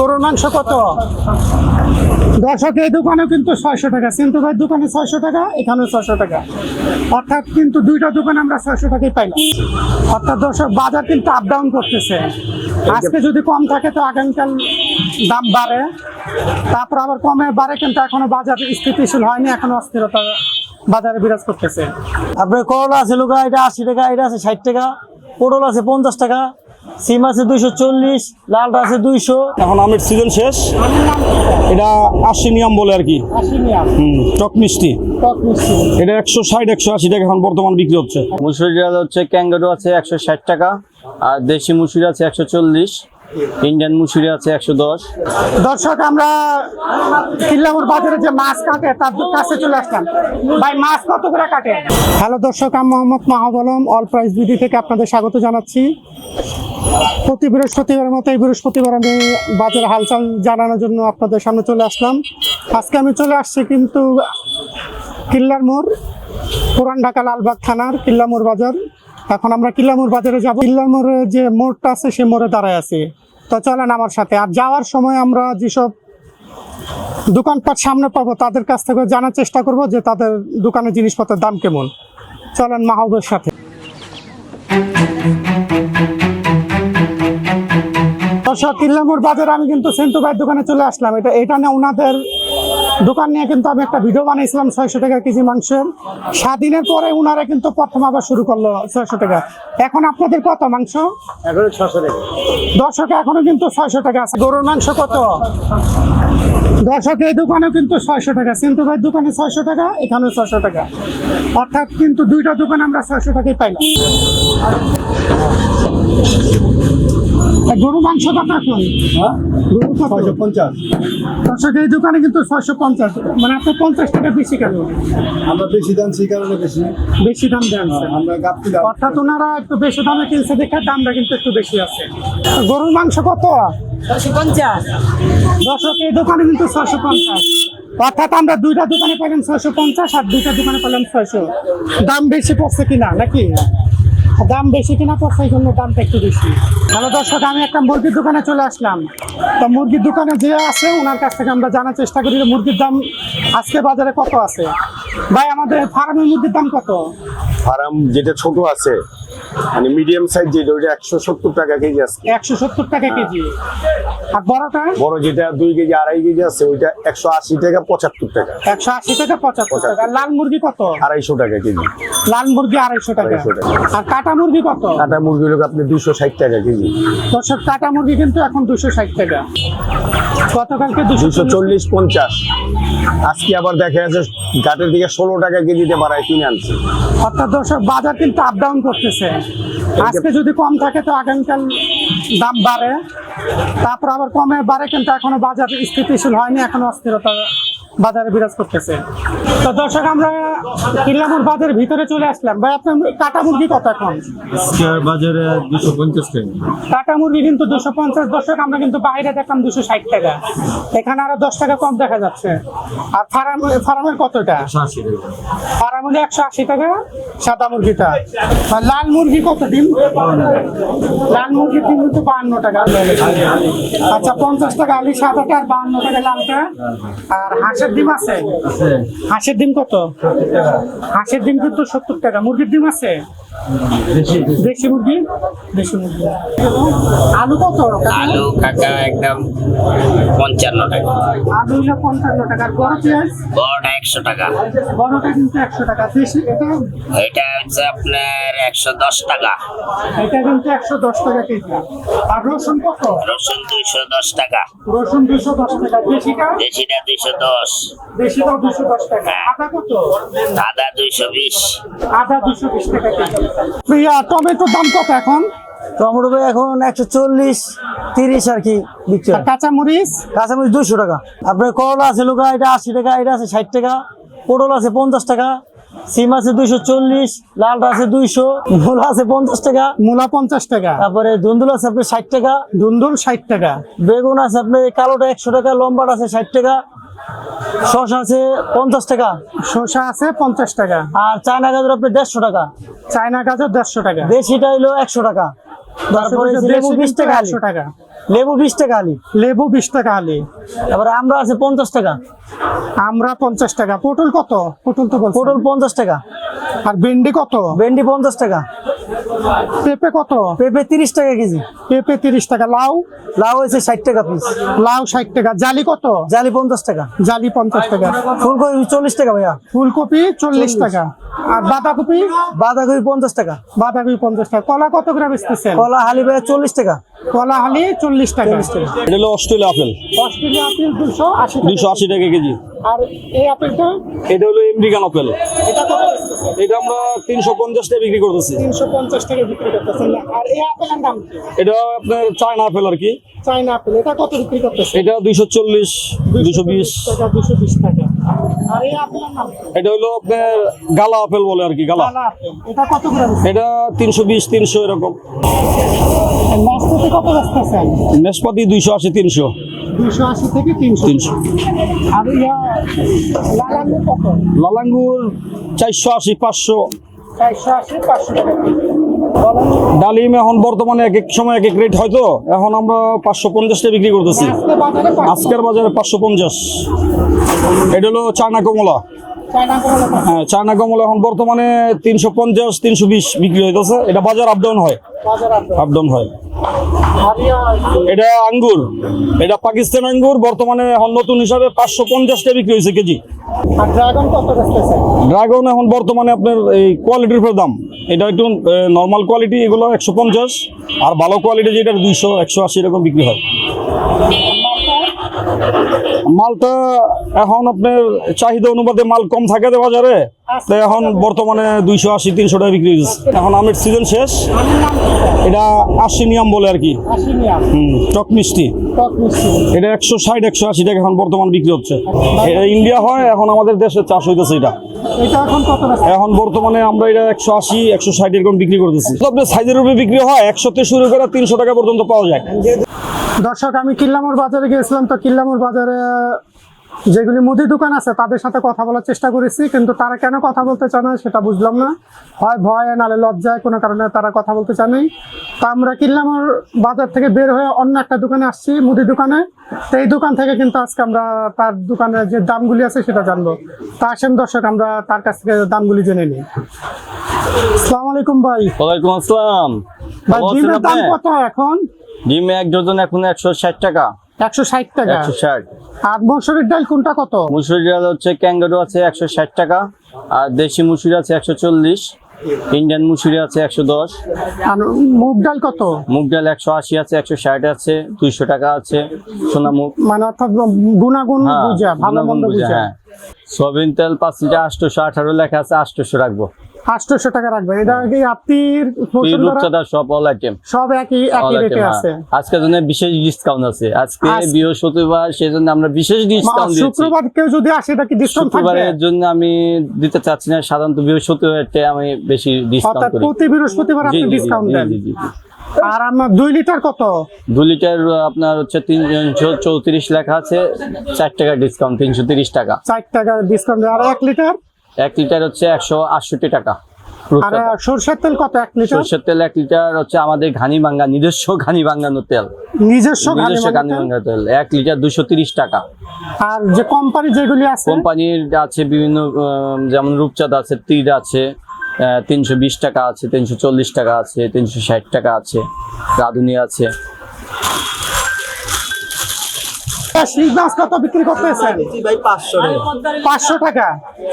গরুর মাংস কত? দর্শক এই দোকানেও কিন্তু ছয়শো টাকা। সিন্তু ভাইয়ের দোকানে ছয়শো টাকা এখানেও ছয়শো টাকা। অর্থাৎ কিন্তু দুইটা দোকানে আমরা ছয়শো টাকাই পাই অর্থাৎ দর্শক বাজার কিন্তু আপ ডাউন করতেছে। আজকে যদি কম থাকে তো আগামীকাল দাম বাড়ে। তারপর আবার কমে বাড়ে কিন্তু এখনও বাজার স্থিতিশীল হয়নি এখনও অস্থিরতা বাজারে বিরাজ করতেছে। আপনার করলা আছে লোকা এটা আশি টাকা এটা আছে ষাট টাকা পটল আছে পঞ্চাশ টাকা সিম আছে দুইশো চল্লিশ লালটা আছে দুইশো। এখন আমের সিজন শেষ। এটা আশিনিয়াম বলে আর কি। হুম টক মিষ্টি। এটা একশো ষাট একশো আশি টাকা এখন বর্তমান বিক্রি হচ্ছে। মুসুরি ডাল হচ্ছে ক্যাঙ্গারু আছে একশো ষাট টাকা আর দেশি মুসুরি আছে একশো চল্লিশ। ইন্ডিয়ান মুসুরি আছে একশো দশ। দর্শক আমরা কিল্লামুর বাজারে যে মাছ কাটে তার কাছে চলে আসলাম। ভাই মাছ কত করে কাটে? হ্যালো দর্শক আমি মোহাম্মদ মাহবলম অল প্রাইস বিডি থেকে আপনাদের স্বাগত জানাচ্ছি। প্রতি বৃহস্পতিবারের মতো এই বৃহস্পতিবার আমি বাজারে হালচাল জানানোর জন্য আপনাদের সামনে চলে আসলাম। আজকে আমি চলে আসছি কিন্তু কিল্লার মোড় পুরান ঢাকা লালবাগ থানার কিল্লামোড় বাজার। এখন আমরা কিল্লামোড় বাজারে যাব। কিল্লার মোড়ে যে মোড়টা আছে, সে মোড়ে দাঁড়ায় আছি। তো চলেন আমার সাথে। আর যাওয়ার সময় আমরা যেসব দোকানপাট সামনে পাবো, তাদের কাছ থেকে জানার চেষ্টা করব যে তাদের দোকানের জিনিসপত্রের দাম কেমন। চলেন মাহবের সাথে। দর্শক কিল্লামোড় বাজারে আমি কিন্তু সেন্টু ভাইয়ের দোকানে চলে আসলাম। এটা এটা নিয়ে ওনাদের দোকান নিয়ে কিন্তু আমি একটা ভিডিও বানিয়েছিলাম ছয়শো টাকা কেজি মাংসের। স্বাধীনের পরে উনারা কিন্তু প্রথম আবার শুরু করল ছয়শো টাকা। এখন আপনাদের কত মাংস? দর্শক এখনও কিন্তু ছয়শো টাকা আছে। গরুর মাংস কত? দর্শক এই দোকানেও কিন্তু ছয়শো টাকা। সিন্তু ভাইয়ের দোকানে ছয়শো টাকা এখানেও ছয়শো টাকা। অর্থাৎ কিন্তু দুইটা দোকানে আমরা ছয়শো টাকাই পাই গরু মাংস কত এখন গরু কত? পঞ্চাশ। দর্শক এই দোকানে কিন্তু ছয়শো পঞ্চাশ। মানে আপনার পঞ্চাশ টাকা বেশি কেন? আমরা বেশি দাম সেই কারণে বেশি। বেশি দাম দেন আমরা গাপ্তি অর্থাৎ ওনারা একটু বেশি দামে কিনছে দেখে দামটা কিন্তু একটু বেশি আছে। গরুর মাংস কত? দর্শক এই দোকানে কিন্তু ছয়শো পঞ্চাশ। অর্থাৎ আমরা দুইটা দোকানে পেলাম ছয়শো পঞ্চাশ আর দুইটা দোকানে পেলাম ছয়শো। দাম বেশি পড়ছে কিনা নাকি? দাম বেশি কিনা তো সেই জন্য দামটা একটু বেশি। ভালো দর্শক, আমি একটা মুরগির দোকানে চলে আসলাম। তো মুরগির দোকানে যে আছে ওনার কাছ থেকে আমরা জানার চেষ্টা করি যে মুরগির দাম আজকে বাজারে কত আছে। ভাই, আমাদের ফার্মের মুরগির দাম কত? ফার্ম যেটা ছোট আছে মানে মিডিয়াম সাইজ যেটা ওইটা একশো সত্তর টাকা কেজি আছে। একশো সত্তর টাকা কেজি। আর বড়টা? বড় যেটা দুই কেজি আড়াই কেজি আছে ওইটা একশো আশি টাকা পঁচাত্তর টাকা। একশো আশি টাকা পঁচাত্তর টাকা। লাল মুরগি কত? আড়াইশো টাকা কেজি। লাল মুরগি আড়াইশো টাকা। আর কাটা মুরগি কত? কাটা মুরগি হলো আপনি দুশো ষাট টাকা কেজি। দর্শক কাটা মুরগি কিন্তু এখন দুশো ষাট টাকা। গতকালকে দুশো দুশো চল্লিশ পঞ্চাশ। আজকে আবার দেখা যাচ্ছে ঘাটের দিকে ষোলো টাকা কেজিতে বাড়ায় কিনে আনছে। অর্থাৎ দর্শক বাজার কিন্তু আপ ডাউন করতেছে। আজকে যদি কম থাকে তো আগামীকাল দাম বাড়ে। তারপর আবার কমে বাড়ে কিন্তু এখনও বাজার স্থিতিশীল হয়নি, এখনও অস্থিরতা বাজারে বিরাজ করতেছে। তো দর্শক আমরা কিল্লামুর বাজারের ভিতরে চলে আসলাম। ভাই আপনার কাটা মুরগি কত এখন? বাজারে দুশো পঞ্চাশ টাকা কাটা মুরগি কিন্তু দুশো পঞ্চাশ। দর্শক আমরা কিন্তু বাইরে দেখলাম দুশো ষাট টাকা। এখানে আরও দশ টাকা কম দেখা যাচ্ছে। আর ফার্ম ফার্মের কতটা? ফার্ম হলে একশো আশি টাকা সাদা মুরগিটা। আর লাল মুরগি কত ডিম? লাল মুরগির ডিম কিন্তু বাহান্ন টাকা। আচ্ছা পঞ্চাশ টাকা আলি সাদাটা আর বাহান্ন টাকা লালটা। আর হাঁসের ডিম আছে? হাঁসের ডিম কত? হাঁসের ডিম কিন্তু সত্তর টাকা। মুরগির ডিম আছে? দেশি মুরগি? দেশি মুরগি। আলু কত? আলু কাকা একদম পঞ্চান্ন টাকা। আলু হলো পঞ্চান্ন টাকা। আর বড় পেঁয়াজ? বড়টা একশো টাকা। বড়টা কিন্তু একশো টাকা। দেশি এটা? এটা হচ্ছে আপনার একশো দশ টাকা। এটা কিন্তু একশো দশ টাকা কেজি। আর রসুন কত? রসুন দুইশো দশ টাকা। রসুন দুশো দশ টাকা। দেশিটা? দেশিটা দুইশো দশ। দেশিটাও দুশো দশ টাকা। আদা কত? আদা দুইশো বিশ। আদা দুশো বিশ টাকা প্রিয়া টমেটোর দাম কত এখন? টমেটো এখন একশো চল্লিশ তিরিশ আর কি বিক্রি আর হয়। কাঁচা মরিচ কাঁচামরিচ দুশো টাকা। আপনার করলা আছে লোকা এটা আশি টাকা এটা আছে ষাট টাকা পটল আছে পঞ্চাশ টাকা সিম আছে দুইশো চল্লিশ লালটা আছে দুইশো মূলা আছে পঞ্চাশ টাকা। মূলা পঞ্চাশ টাকা। তারপরে ধুন্দুল আছে আপনার ষাট টাকা। ধুন্দুল ষাট টাকা। বেগুন আছে আপনার কালোটা একশো টাকা লম্বাটা আছে ষাট টাকা। শসা আছে পঞ্চাশ টাকা। শসা আছে পঞ্চাশ টাকা। আর চায়না গাজর আপনার দেড়শো টাকা। চায়না গাজর দেড়শো টাকা। দেশিটা হলো একশো টাকা। তারপরে লেবু বিশ টাকা একশো টাকা। লেবু বিশ টাকা আলি লেবু বিশ টাকা আলি আমরা আছে পঞ্চাশ টাকা। আমরা পঞ্চাশ টাকা। পটল কত? পটল তো পটল পঞ্চাশ টাকা। আর ভেন্ডি কত? ভেন্ডি পঞ্চাশ টাকা। পেঁপে কত? পেঁপে তিরিশ টাকা কেজি। পেঁপে তিরিশ টাকা। লাউ? লাউ হয়েছে ষাট টাকা পিস লাউ ষাট টাকা। জালি কত? জালি পঞ্চাশ টাকা। জালি পঞ্চাশ টাকা। ফুলকপি চল্লিশ টাকা ভাইয়া। ফুলকপি চল্লিশ টাকা। আর বাঁধাকপি? বাঁধাকপি পঞ্চাশ টাকা। বাঁধাকপি পঞ্চাশ টাকা। কলা কত করে বেচতেছেন? কলা হালি ভাইয়া চল্লিশ টাকা। কলা হালি চল্লিশ টাকা। এটা হলো অস্ট্রেলিয়া আপেল। অস্ট্রেলিয়া আপেল দুশো আশি দুইশো আশি টাকা কেজি। আর এই আপেলটা? এটা হলো আমেরিকান আপেল। এটা কত এটা আমরা তিনশো পঞ্চাশ টাকা বিক্রি করতেছি। তিনশো পঞ্চাশ টাকা বিক্রি করতেছেন আর এই আপেলের দাম এটা আপনার চায়না আপেল আর কি। চাইনা আপেল এটা কত বিক্রি করতেছে এটা দুইশো চল্লিশ দুইশো বিশ। টাকা দুশো বিশ টাকা। আর এই আপেলের নাম এটা হলো আপনার গালা আপেল বলে আর কি গালা। এটা কত এরকম। নাশপাতি কত নেশপাতি দুশো আশি থেকে তিনশো। তিনশো। আর ইয়া লাল কত? লালাঙ্গুর চারশো আশি পাঁচশো। চারশো আশি পাঁচশো টাকা। ডালিম এখন বর্তমানে এক এক সময় এক এক রেট হয়তো। এখন আমরা পাঁচশো পঞ্চাশটা বিক্রি করতেছি। আজকের বাজারে পাঁচশো। পঞ্চাশ। এটা হলো চানা কমলা চায়না কমলা। কত? হ্যাঁ চায়না কমলা এখন বর্তমানে তিনশো পঞ্চাশ তিনশো বিশ বিক্রি হইতেছে। এটা বাজার আপ ডাউন হয়। বাজার আপেল আপ ডাউন হয়। এটা আঙ্গুর। এটা পাকিস্তান আঙ্গুর বর্তমানে এখন নতুন হিসাবে পাঁচশো পঞ্চাশ টাকা বিক্রি হয়েছে কেজি। ড্রাগন ড্রাগন এখন বর্তমানে আপনার এই কোয়ালিটির উপর দাম। এটা একটু নর্মাল কোয়ালিটি এগুলো একশো পঞ্চাশ। আর ভালো কোয়ালিটি যেটা দুইশো একশো আশি এরকম বিক্রি হয়। মালটা এখন আপনার চাহিদা অনুপাতে মাল কম থাকে তো বাজারে? তো এখন বর্তমানে দুইশো আশি তিনশো টাকা বিক্রি হয়েছে এখন আমের সিজন শেষ? এটা আশি নিয়ম বলে আর কি। টক মিষ্টি। এটা একশো ষাট একশো আশি টাকা এখন বর্তমান বিক্রি হচ্ছে। এটা ইন্ডিয়া হয় এখন আমাদের দেশে চাষ হইতেছে এটা। এটা এখন বর্তমানে আমরা এটা একশো আশি একশো ষাট এরকম বিক্রি করতেছি। আপনার সাইজের উপরে বিক্রি হয় একশো থেকে শুরু করে তিনশো টাকা পর্যন্ত পাওয়া যায়। দর্শক আমি কিল্লামুর বাজারে গিয়েছিলাম তো কিল্লামুর বাজারে যেগুলি মুদি দোকান আছে তাদের সাথে কথা বলার চেষ্টা করেছি কিন্তু তারা কেন কথা বলতে চায় না সেটা বুঝলাম না। হয় ভয়ে নালে লজ্জায় কোনো কারণে তারা কথা বলতে চায় নাই। তা আমরা কিল্লামুর বাজার থেকে বের হয়ে অন্য একটা দোকানে আসছি মুদি দোকানে। তো এই দোকান থেকে কিন্তু আজকে আমরা তার দোকানের যে দামগুলি আছে সেটা জানব। তা আসেন দর্শক আমরা তার কাছ থেকে দামগুলি জেনে নিই। আসসালামু আলাইকুম ভাই। ওয়ালাইকুম আসসালাম। ভাই ডিমের দাম? কত এখন? ডিম এক ডজন এখন একশো ষাট টাকা। একশো ষাট টাকা। একশো ষাট। মসুরির ডাল কোনটা কত? মুসুরি ডাল হচ্ছে ক্যাঙ্গারু আছে একশো ষাট টাকা আর দেশি মুসুরি আছে একশো চল্লিশ ইন্ডিয়ান মুসুরি আছে একশো দশ। আর মুগ ডাল কত? মুগ ডাল একশো আশি আছে একশো ষাট আছে দুইশো টাকা আছে সোনা মুগ। মানে অর্থাৎ গুণাগুণ হ্যাঁ বুঝা ভালো মন্দ বুঝা। হ্যাঁ। সয়াবিন তেল পাঁচ লিটার আটশোশো আঠারো লেখা আছে আটশোশো রাখব। আটশোশো টাকা রাখবেন। এটা কি রূপচাঁদা সব অল আইটেম সব একই একই রেটে আছে। আজকের জন্য বিশেষ ডিসকাউন্ট আছে। আজকে বৃহস্পতিবার সেই জন্য আমরা বিশেষ ডিসকাউন্ট দিয়েছি। শুক্রবার কেউ যদি আসে এটা কি ডিসকাউন্ট থাকবে? শুক্রবারের জন্য আমি দিতে চাচ্ছি না। সাধারণত আমি বেশি ডিসকাউন্ট করি। প্রতি বৃহস্পতিবার আপনি ডিসকাউন্ট দেন। আর আমার দুই লিটার কত? দু লিটার আপনার হচ্ছে তিনশো চৌত্রিশ লেখা আছে। চার টাকা ডিসকাউন্ট তিনশো তিরিশ টাকা। চার টাকা ডিসকাউন্ট আর এক লিটার এক লিটার হচ্ছে একশো আটষট্টি টাকা। সরষের তেল কত এক লিটার? সরষের তেল এক লিটার হচ্ছে আমাদের ঘানি ভাঙ্গা নিজস্ব ঘানি ভাঙ্গানো তেল। নিজস্ব নিজস্ব ঘানি তেল। ভাঙ্গা তেল এক লিটার দুশো তিরিশ টাকা। আর যে কোম্পানি যেগুলি আছে? কোম্পানির আছে বিভিন্ন যেমন রূপচাঁদ আছে তীর আছে তিনশো বিশ টাকা আছে তিনশো চল্লিশ টাকা আছে তিনশো ষাট টাকা আছে রাধুনি আছে। শিখ মাছ কত বিক্রি করতেছেন? পাঁচশো টাকা।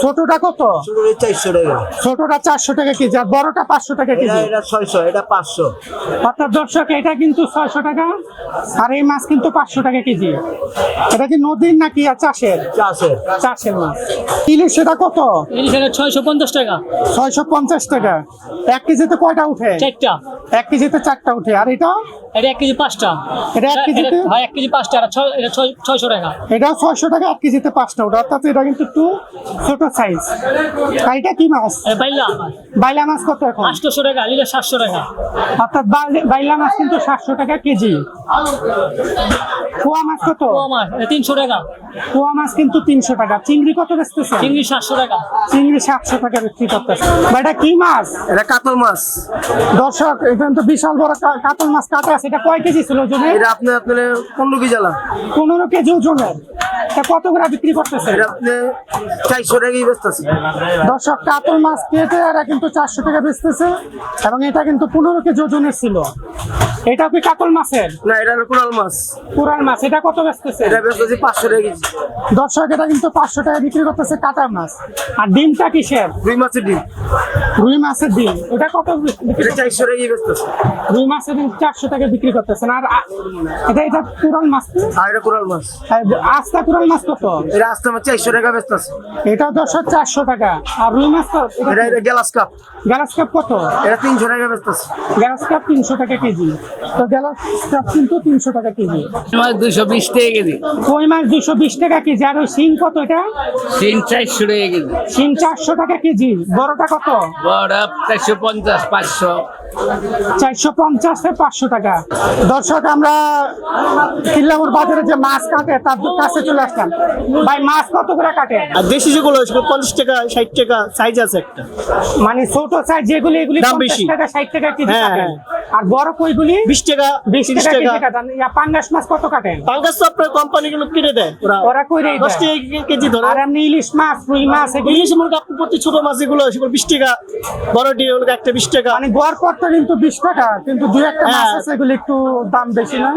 ছোটটা কত? চারশো টাকা। ছোটটা চারশো টাকা কেজি আর বড়টা পাঁচশো টাকা কেজি। এটা ছয়শো এটা পাঁচশো। অর্থাৎ দর্শক এটা কিন্তু ছয়শো টাকা আর এই মাছ কিন্তু পাঁচশো টাকা কেজি। এটা কি নদীর নাকি আর চাষের? চাষের। চাষের মাছ। ইলিশ সেটা কত? ইলিশের ছয়শো পঞ্চাশ টাকা। ছয়শো পঞ্চাশ টাকা। এক কেজিতে কয়টা উঠে? চারটা। এক কেজিতে চারটা উঠে। আর এটা? এটা এক কেজি পাঁচটা। এটা এক কেজিতে? এটা- হ্যাঁ এক কেজি পাঁচটা। আর ছ- এটা ছয় ছয়- ছয়শো টাকা। এটা ছয়শো টাকা এক কেজিতে পাঁচটা ওটা অর্থাৎ এটা কিন্তু একটু ছোট সাইজ আর এটা কি মাছ? বাইলা বাইলা মাছ কত এখন? আটশোশো টাকা নিলে সাতশো টাকা। অর্থাৎ বাইলা মাছ কিন্তু সাতশো টাকা কেজি। পোয়া মাছ কত? ও আমার তিনশো টাকা। পোয়া মাছ কিন্তু তিনশো টাকা। চিংড়ি কত বেচতেছে চিংড়ি সাতশো টাকা। চিংড়ি সাতশো টাকা বিক্রি করতেছে বা এটা কি মাছ? এটা কাতল মাছ। দর্শক এটা তো বিশাল বড় কাতল মাছ কাটা আছে। এটা কয় কেজি ছিল ওজনে এটা আপনি আপনার পনেরো কেজি জালা পনেরো কেজি ওজনে এটা কত করে বিক্রি করতেছে? এটা আপনি চারশো টাকাই বেচতেছে। দর্শক কাতল মাছ কেটে এরা কিন্তু চারশো টাকা বেচতেছে এবং এটা কিন্তু পনেরো কেজি ওজনের ছিল। এটা কি কাতল মাছের? না এটা হলো কোরাল মাছ। পুরান মাছ এটা কত বেচতেছে? এটা বেচতেছি পাঁচশো টাকা কেজি। দর্শক এটা কিন্তু পাঁচশো টাকা বিক্রি করতেছে কাটা মাছ। আর ডিমটা কিসের? রুই মাছের ডিম। রুই মাছের ডিম। এটা কত এটা চারশো টাকাই বেচতেছি। রুই মাছের ডিম চারশো টাকা বিক্রি করতেছেন আর এটা এটা পুরান মাছ? আর এটা কোরাল মাছ। আস্তা পুরান মাছ কত? এটা আসতে আমার চারশো টাকা বেচতেছি। এটা দর্শক চারশো টাকা। আর রুই মাছ এটা এটা গ্যালাস কাপ। গ্যালাস কাপ কত? এটা তিনশো টাকা বেচতেছি। গ্যালাস কাপ তিনশো টাকা কেজি। তো গেল কাপ কিন্তু তিনশো টাকা কেজি। মাছ দুশো বিশ টাকা কেজি? কই মাছ দুশো বিশ টাকা কেজি? আর ওই শিং কত এটা? তিন চারশো টাকা কেজি। শিং চারশো টাকা কেজি। বড়টা কত? বড় চারশো পঞ্চাশ পাঁচশো। চারশো পঞ্চাশ থেকে পাঁচশো টাকা। দর্শক আমরা কিল্লামুর বাজারে যে মাছ কাটে তার কাছে চলে আসলাম। ভাই মাছ কত করে কাটে? আর দেশি যেগুলো পঞ্চাশ টাকা ষাট টাকা সাইজ আছে একটা। মানে ছোট সাইজ যেগুলি এগুলি দাম বেশি। টাকা ষাট টাকা কেজি হ্যাঁ, হ্যাঁ। আর বড় কইগুলি? বিশ টাকা বিশ টাকা কাটেন পাঙ্গাস মাছ কত কাটেন পাঙ্গাস তো আপনার কোম্পানিগুলো কিনে দেয় ওরা ওরা কইরেই দশ টাকা কেজি ধরে। আর এমনি ইলিশ মাছ রুই মাছ এগুলি? ইলিশ মুরগি প্রতি ছোট মাছ সেগুলো বিশ টাকা বড় ডিম একটা বিশ টাকা। মানে গড় কিন্তু বিশ টাকা কিন্তু দু একটা মাছ হ্যাঁ। আছে এগুলো একটু দাম বেশি না